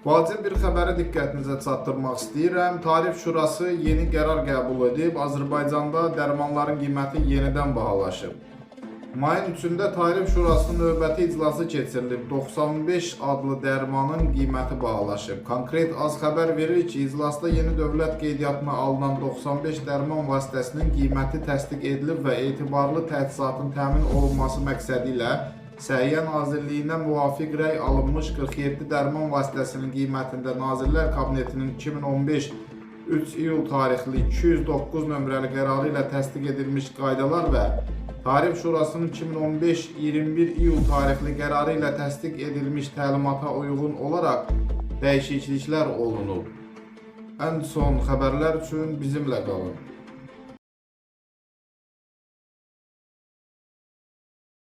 Vacib bir xəbəri diqqətinizə çatdırmaq istəyirəm. Tarif Şurası yeni qərar qəbul edib. Azərbaycanda dərmanların qiyməti yenidən bahalaşıb. Mayın 3-də Tarif Şurasının növbəti iclası keçirilib. 95 adlı dərmanın qiyməti bahalaşıb. Konkret az xəbər verir ki, iclasda yeni dövlət qeydiyyatına alınan 95 dərman vasitəsinin qiyməti təsdiq edilib və etibarlı təchizatın təmin olunması məqsədi ilə Səhiyyə Nazirliyinə müvafiq rəy alınmış 47 dərman vasitəsinin qiymətində Nazirlər Kabinetinin 2015 3 iyul tarixli 209 nömrəli qərarı ilə təsdiq edilmiş qaydalar və Tarif Şurasının 2015-21 iyul tarixli qərarı ilə təsdiq edilmiş təlimata uyğun olaraq dəyişikliklər olunub. Ən son xəbərlər üçün bizimlə qalın.